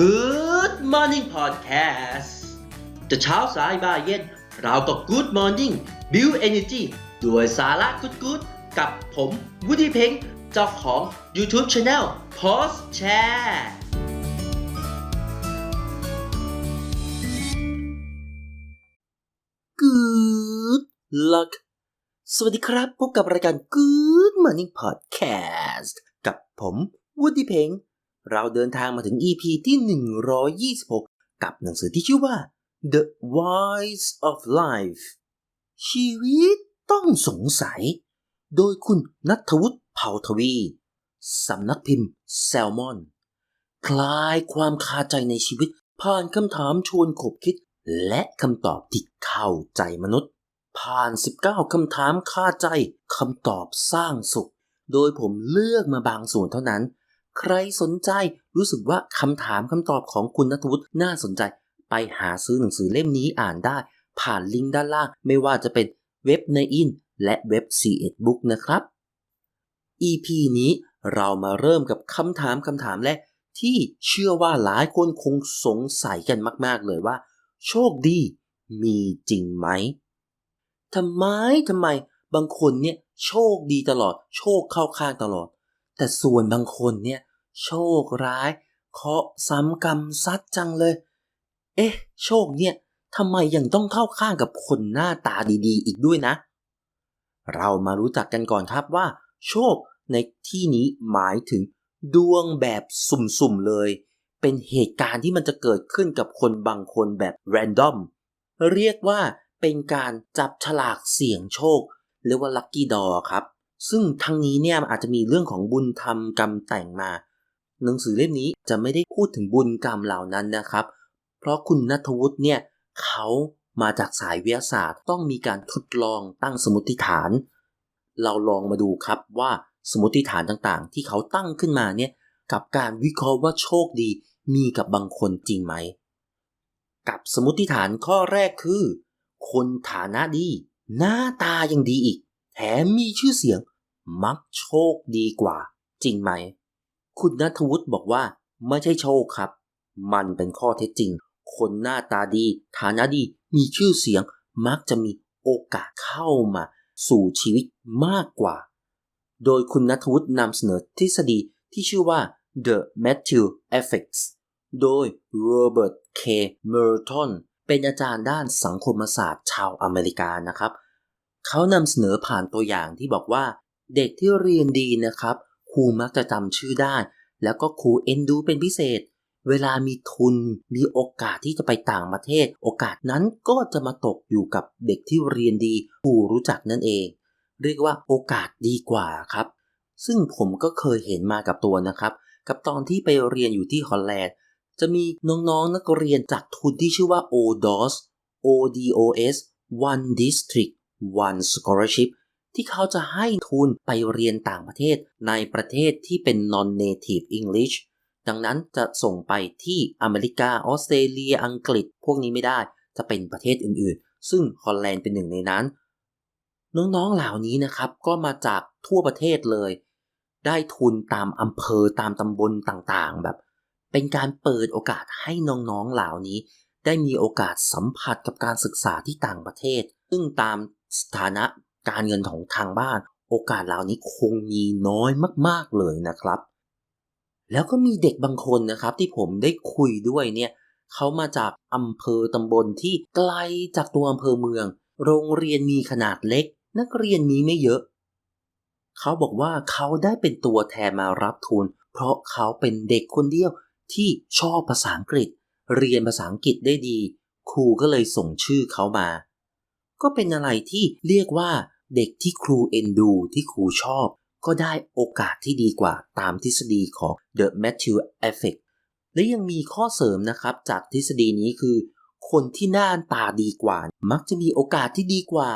Good Morning Podcast จะเช้าสายบ่ายเย็น เราก็ Good Morning Build Energy ด้วยสาระกุดกุดกับผมวุฒิเพ็งเจ้าของ YouTube Channel Post Share Good luck สวัสดีครับ พบกับรายการ Good Morning Podcast กับผมวุฒิเพ็ง เราเดินทางมาถึง EP ที่ 126 กับหนังสือที่ชื่อว่า The Whys of Life ชีวิตต้องสงสัย โดยคุณนัทวุฒิเผ่าทวี สำนักพิมพ์แซลมอน คลายความคาใจในชีวิต ผ่านคำถามชวนขบคิด และคำตอบที่เข้าใจมนุษย์ ผ่าน 19 คำถามคาใจคำตอบสร้างสุข โดยผมเลือกมาบางส่วนเท่านั้น ใครสนใจรู้สึกว่าคำถามคำตอบของคุณนัทวุฒิน่าสนใจ ไปหาซื้อหนังสือเล่มนี้อ่านได้ ผ่านลิงก์ด้านล่าง ไม่ว่าจะเป็นเว็บในอินและเว็บ c 1 Book นะครับ EP นี้เรามาเริ่มกับคำถามคำถามแรกที่เชื่อว่าหลายคนคงสงสัยกันมาก ๆ เลยว่า โชคดีมีจริงไหมทำไมทำไมบางคนเนี่ยโชคดีตลอด โชคเข้าข้างตลอด แต่ส่วนบางคนเนี่ย โชคร้าย เคาะซ้ำกรรมซัดจังเลย เอ๊ะ โชคเนี่ยทำไมยังต้องเข้าข้างกับคนหน้าตาดีๆ อีกด้วยนะ เรามารู้จักกันก่อนครับว่า โชคในที่นี้หมายถึงดวงแบบสุ่มๆเลย เป็นเหตุการณ์ที่มันจะเกิดขึ้นกับคนบางคนแบบ random เรียกว่าเป็นการจับฉลากเสี่ยงโชคเรียกว่า lucky draw ครับ ซึ่งทั้งนี้เนี่ยอาจจะมีเรื่องของบุญทำกรรมแต่งมา หนังสือเล่มนี้จะไม่ได้พูดถึงบุญกรรมเหล่านั้นนะครับ เพราะคุณนัทวุฒิเนี่ยเขามาจากสายวิทยาศาสตร์ต้องมีการทดลองตั้งสมมติฐาน เราลองมาดูครับว่าสมมติฐานต่างๆ ที่เขาตั้งขึ้นมาเนี่ยกับการวิเคราะห์ว่าโชคดีมีกับบางคนจริงไหม กับสมมติฐานข้อแรกคือ คนฐานะดี หน้าตายังดีอีก แถมมีชื่อเสียง มักโชคดีกว่า จริงไหม คุณนัทวุฒิบอกว่าไม่ใช่โชคครับ มันเป็นข้อเท็จจริง คนหน้าตาดี ฐานะดี มีชื่อเสียง มักจะมีโอกาสเข้ามา สู่ชีวิตมากกว่า โดยคุณนัทวุฒินำเสนอทฤษฎีที่ชื่อว่า The Matthew Effect โดย Robert K. Merton เป็นอาจารย์ด้านสังคมศาสตร์ชาวอเมริกานะครับ เขานำเสนอผ่านตัวอย่างที่บอกว่า เด็กที่เรียนดีนะครับ ครูมักจะจำชื่อได้ แล้วก็ครูเอ็นดูเป็นพิเศษ เวลามีทุนมีโอกาสที่จะไปต่างประเทศ โอกาสนั้นก็จะมาตกอยู่กับเด็กที่เรียนดีครูรู้จักนั่นเอง เรียกว่าโอกาสดีกว่าครับ ซึ่งผมก็เคยเห็นมากับตัวนะครับ กับตอนที่ไปเรียนอยู่ที่ฮอลแลนด์จะมีน้องๆนักเรียนจากทุนที่ชื่อว่า ODOS ODOS One District One Scholarship ที่เขาจะให้ทุนไปเรียนต่างประเทศในประเทศที่เป็น non-native English ดังนั้นจะส่งไปที่อเมริกา ออสเตรเลีย อังกฤษ พวกนี้ไม่ได้ จะเป็นประเทศอื่นๆ ซึ่งฮอลแลนด์เป็นหนึ่งในนั้น น้องๆ เหล่านี้นะครับ ก็มาจากทั่วประเทศเลย ได้ทุนตามอำเภอตามตำบลต่างๆ แบบ เป็นการเปิดโอกาสให้น้องๆ เหล่านี้ ได้มีโอกาสสัมผัสกับการศึกษาที่ต่างประเทศ ซึ่งตามสถานะ การเงินของทางบ้าน โอกาสเหล่านี้คงมีน้อยมาก ๆเลยนะครับ แล้วก็มีเด็กบางคนนะครับที่ผมได้คุยด้วยเนี่ยเขามาจากอำเภอตำบลที่ไกลจากตัวอำเภอเมือง โรงเรียนมีขนาดเล็ก นักเรียนมีไม่เยอะ เขาบอกว่าเขาได้เป็นตัวแทนมารับทุน เพราะเขาเป็นเด็กคนเดียวที่ชอบภาษาอังกฤษ เรียนภาษาอังกฤษได้ดี ครูก็เลยส่งชื่อเขามา ก็เป็นอะไรที่เรียกว่า เด็กที่ครูเอ็นดูที่ครูชอบ ก็ได้โอกาสที่ดีกว่าตามทฤษฎีของ The Matthew Effect และยังมีข้อเสริมนะครับจากทฤษฎีนี้คือ คนที่หน้าตาดีกว่า มักจะมีโอกาสที่ดีกว่า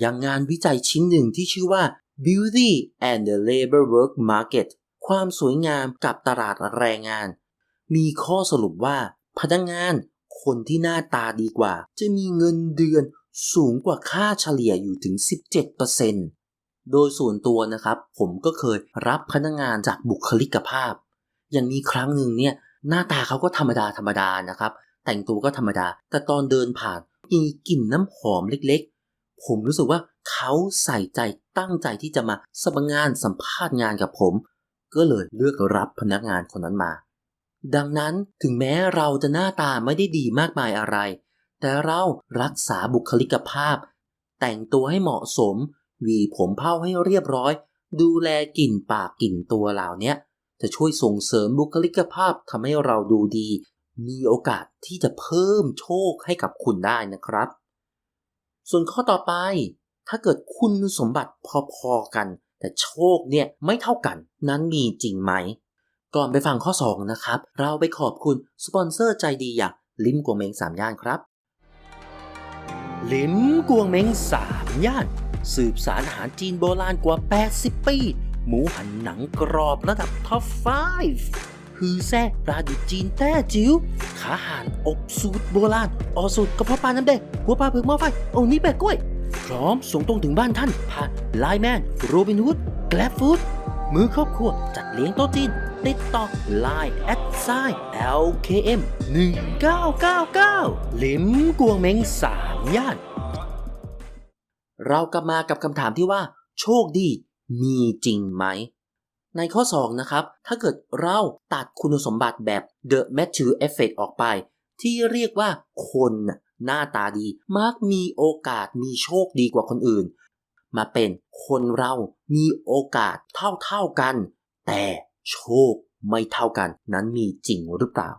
อย่างงานวิจัยชิ้นหนึ่งที่ชื่อว่า Beauty and the Labor Work Market ความสวยงามกับตลาดแรงงาน มีข้อสรุปว่าพนักงานคนที่หน้าตาดีกว่า จะมีเงินเดือน สูงกว่าค่าเฉลี่ยอยู่ถึง 17%โดยส่วนตัวนะครับ ผมก็เคยรับพนักงานจากบุคลิกภาพ อย่างมีครั้งหนึ่งเนี่ยหน้าตาเขาก็ธรรมดาธรรมดานะครับ แต่งตัวก็ธรรมดา แต่ตอนเดินผ่านมีกลิ่นน้ำหอมเล็กๆ ผมรู้สึกว่าเขาใส่ใจตั้งใจที่จะมาสมัครงานสัมภาษณ์งานกับผม ก็เลยเลือกรับพนักงานคนนั้นมา ดังนั้นถึงแม้เราจะหน้าตาไม่ได้ดีมากมายอะไร แต่เรารักษาบุคลิกภาพ แต่งตัวให้เหมาะสม หวีผมเผ้าให้เรียบร้อย ดูแลกลิ่นปากกลิ่นตัวเหล่าเนี้ยจะช่วยส่งเสริมบุคลิกภาพทำให้เราดูดี มีโอกาสที่จะเพิ่มโชคให้กับคุณได้นะครับ ส่วนข้อต่อไป ถ้าเกิดคุณสมบัติพอๆกัน แต่โชคเนี่ยไม่เท่ากัน นั้นมีจริงไหม ก่อนไปฟังข้อ 2 นะครับ เราไปขอบคุณสปอนเซอร์ใจดีอย่างลิมกัวเมงสามย่านครับ ลิมกัวเม้งสามย่าน สืบสารอาหารจีนโบราณกว่า 80 ปี หมูหันหนังกรอบระดับท็อป 5 ฮือแซ่ปลาดิบจีนแต้จิ๋วขาห่านอบสูตรโบราณ ออสูตรกระเพาะปลาน้ำแดงหัวปลาเผือกหม้อไฟโอ้นี่แปะกล้วย พร้อมส่งตรงถึงบ้านท่านผ่านไลแมนโรบินฮูดแกลฟฟูด มือครอบครัว จัดเลี้ยงโต๊ะจีน ติดต่อ Line แอดไซ LKM 1999 ลิมกวงเม้งสามย่าน เรากลับมากับคำถามที่ว่า โชคดีมีจริงไหม ในข้อ 2 นะครับ ถ้าเกิดเราตัดคุณสมบัติแบบ The Matthew Effect ออกไป ที่เรียกว่าคนหน้าตาดี มักมีโอกาสมีโชคดีกว่าคนอื่น มาเป็นคนเรามีโอกาสเท่าๆกัน แต่โชคไม่เท่ากันนั้นมีจริงหรือเปล่า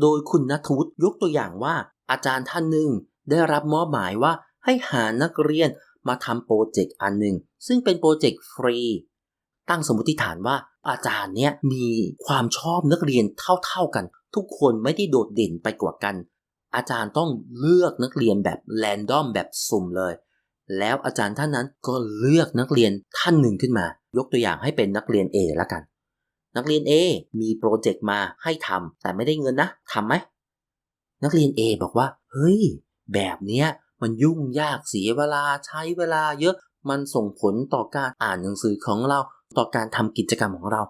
โดยคุณนัทวุฒิยกตัวอย่างว่า อาจารย์ท่านหนึ่งได้รับมอบหมายว่าให้หานักเรียนมาทำโปรเจกต์อันหนึ่งซึ่งเป็นโปรเจกต์ฟรี ตั้งสมมติฐานว่าอาจารย์เนี้ยมีความชอบนักเรียนเท่าๆกัน ทุกคนไม่ได้โดดเด่นไปกว่ากัน อาจารย์ต้องเลือกนักเรียนแบบแรนดอมแบบสุ่มเลย แล้วอาจารย์ท่านนั้นก็เลือกนักเรียนท่านหนึ่งขึ้นมา ยกตัวอย่างให้เป็นนักเรียน A ละกัน นักเรียน A มีโปรเจกต์มาให้ทำแต่ไม่ได้เงินนะทำไหมนักเรียน A บอกว่า เฮ้ย แบบเนี้ยมันยุ่งยากเสียเวลาใช้เวลาเยอะมันส่งผลต่อการอ่านหนังสือของเรา ต่อการทำกิจกรรมของเรา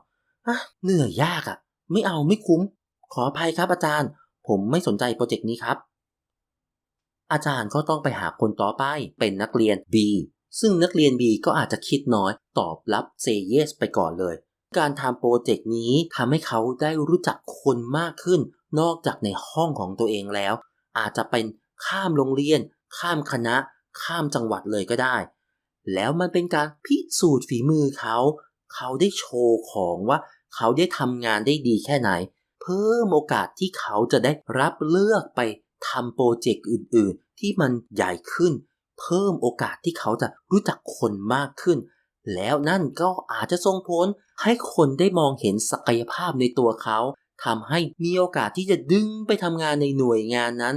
อะเหนื่อยยากอะ่ะไม่เอาไม่คุ้ม ขออภัยครับอาจารย์ ผมไม่สนใจโปรเจกต์นี้ครับ อาจารย์ก็ต้องไปหาคนต่อไปเป็นนักเรียน B ซึ่งนักเรียน B ก็อาจจะคิดน้อย ตอบรับเซเยสไปก่อนเลย การทำโปรเจกต์นี้ทำให้เขาได้รู้จักคนมากขึ้น นอกจากในห้องของตัวเองแล้ว อาจจะเป็นข้ามโรงเรียน ข้ามคณะ ข้ามจังหวัดเลยก็ได้ แล้วมันเป็นการพิสูจน์ฝีมือเขา เขาได้โชว์ของว่าเขาได้ทำงานได้ดีแค่ไหน เพิ่มโอกาสที่เขาจะได้รับเลือกไป ทำโปรเจกต์อื่นๆ ที่มันใหญ่ขึ้น เพิ่มโอกาสที่เขาจะรู้จักคนมากขึ้น แล้วนั่นก็อาจจะส่งผลให้คนได้มองเห็นศักยภาพในตัวเขาทำให้มีโอกาสที่จะดึงไปทำงานในหน่วยงานนั้น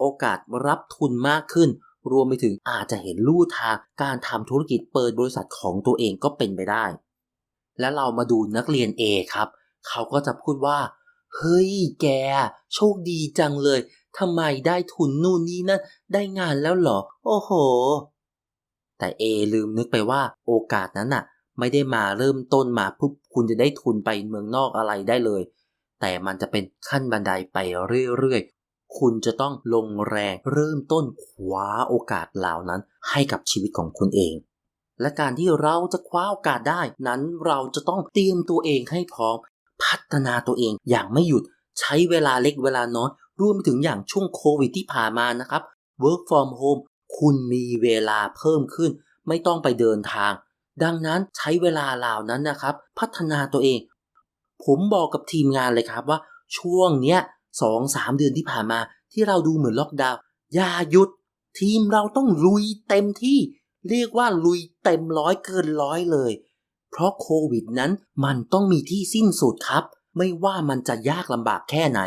โอกาสรับทุนมากขึ้น รวมไปถึงอาจจะเห็นลู่ทางการทำธุรกิจเปิดบริษัทของตัวเองก็เป็นไปได้ และเรามาดูนักเรียน A ครับ เขาก็จะพูดว่า เฮ้ยแก โชคดีจังเลย ทำไมได้ทุนนู่นนี่นั่นได้งานแล้วหรอ โอ้โห แต่ A ลืมนึกไปว่าโอกาสนั้นน่ะ ไม่ได้มาเริ่มต้นมาปุ๊บคุณจะได้ทุนไปเมืองนอกอะไรได้เลย แต่มันจะเป็นขั้นบันไดไปเรื่อยๆ คุณจะต้องลงแรงเริ่มต้นคว้าโอกาสเหล่านั้นให้กับชีวิตของคุณเองและการที่เราจะคว้าโอกาสได้ นั้นเราจะต้องเตรียมตัวเองให้พร้อม พัฒนาตัวเองอย่างไม่หยุดใช้เวลาเล็กเวลาน้อย รวมไปถึงอย่างช่วงโควิดที่ผ่านมานะครับ work from home คุณมีเวลาเพิ่มขึ้น ไม่ต้องไปเดินทาง ดังนั้นใช้เวลาเหล่านั้นนะครับ พัฒนาตัวเอง ผมบอกกับทีมงานเลยครับว่าช่วงเนี้ยสองสามเดือนที่ผ่านมา ที่เราดูเหมือนล็อกดาวน์อย่าหยุด ทีมเราต้องลุยเต็มที่ เรียกว่าลุยเต็มร้อยเกินร้อยเลย เพราะโควิดนั้นมันต้องมีที่สิ้นสุดครับ ไม่ว่ามันจะยากลำบากแค่ไหน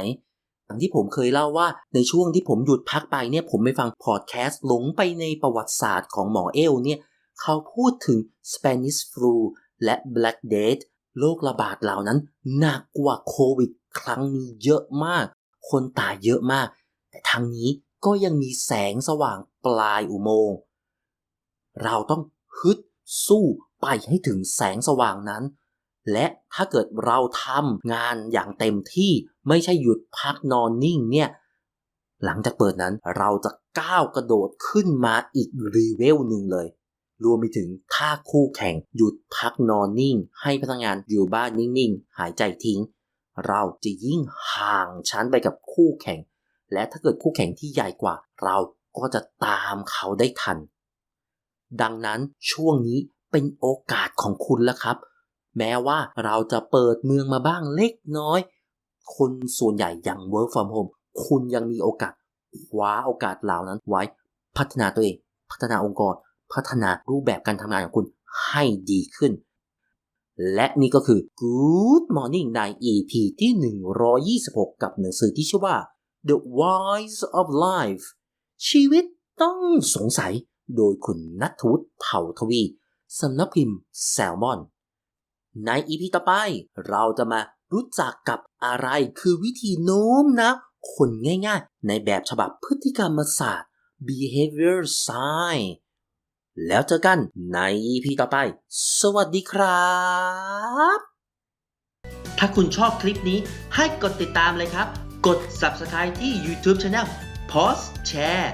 อย่างที่ผมเคยเล่าว่าในช่วงที่ผมหยุดพักไปเนี่ยผมไปฟังพอดแคสต์หลงไปในประวัติศาสตร์ของหมอเอลเนี่ยเขาพูดถึง Spanish flu และ Black Death โรคระบาดเหล่านั้นหนักกว่าโควิดครั้งนี้เยอะมาก คนตายเยอะมาก แต่ทางนี้ก็ยังมีแสงสว่างปลายอุโมงค์ เราต้องฮึดสู้ไปให้ถึงแสงสว่างนั้น และถ้าเกิดเราทำงานอย่างเต็มที่ไม่ใช่หยุดพักนอนนิ่งเนี่ยหลังจากเปิดนั้นเราจะก้าวกระโดดขึ้นมาอีกรีเวลหนึ่งเลย รวมไปถึงถ้าคู่แข่งหยุดพักนอนนิ่ง ให้พนักงานอยู่บ้านนิ่งๆ หายใจทิ้ง เราจะยิ่งห่างชั้นไปกับคู่แข่ง และถ้าเกิดคู่แข่งที่ใหญ่กว่า เราก็จะตามเขาได้ทัน ดังนั้นช่วงนี้เป็นโอกาสของคุณแล้วครับ แม้ว่าเราจะเปิดเมืองมาบ้างเล็กน้อย คนส่วนใหญ่ยัง work from home คุณยังมีโอกาสคว้าโอกาสเหล่านั้นไว้ พัฒนาตัวเอง พัฒนาองค์กร พัฒนารูปแบบการทำงานของคุณให้ดีขึ้น และนี่ก็คือ Good Morning ใน EP ที่ 126 กับหนังสือที่ชื่อว่า The Whys of Life ชีวิตต้องสงสัยโดยคุณนัทวุฒิเผ่าทวี สำนักพิมพ์แซลมอน ใน EP ต่อไป เราจะมารู้จักกับอะไรคือวิธีโน้มน้าวคนง่ายๆ ในแบบฉบับพฤติกรรมศาสตร์ behavior science แล้วเจอกันใน EP ต่อไป สวัสดีครับ ถ้าคุณชอบคลิปนี้ให้กดติดตามเลยครับ กด subscribe ที่ YouTube Channel Pause Share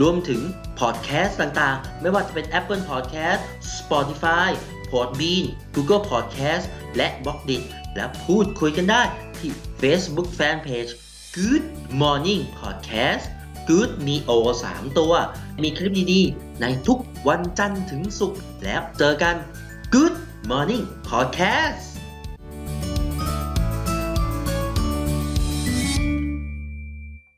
รวมถึงพอดแคสต์ต่างๆ ไม่ว่าจะเป็น Apple Podcast Spotify Podbean Google Podcast และ b ล็อกดิและพูดคุยกันได้ที่ Facebook Fanpage Good Morning Podcast Good มี O 3 ตัว มีคลิปดีๆ ในทุกวันจันทร์ถึงศุกร์แล้วเจอกัน Good Morning Podcast